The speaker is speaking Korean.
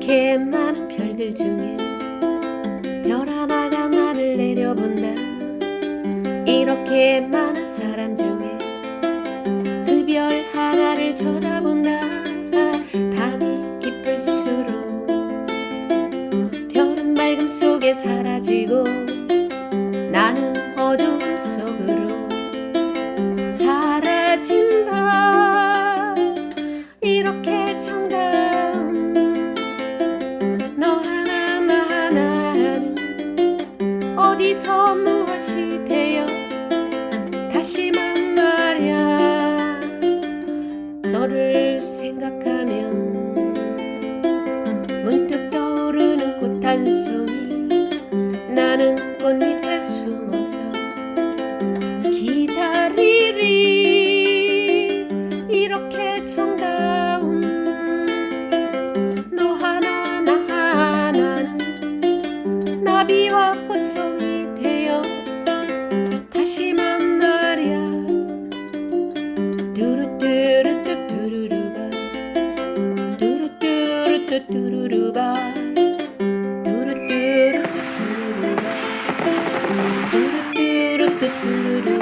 이렇게 많은 별들 중에 별 하나가 나를 내려본다. 이렇게 많은 사람 중에 그 별 하나를 쳐다본다. 밤이 깊을수록 별은 맑음 속에 사라지고 나는 어둠 속으로 어디서 무엇이 되어 다시 만나랴. 너를 생각하면 문득 떠오르는 꽃 한 송이 나는 꽃잎에 숨어서 기다리리. 이렇게 정다운 너 하나 나 하나는 나비와 꽃송 Do do do do ba, do do do do do do ba, do do do do do do do.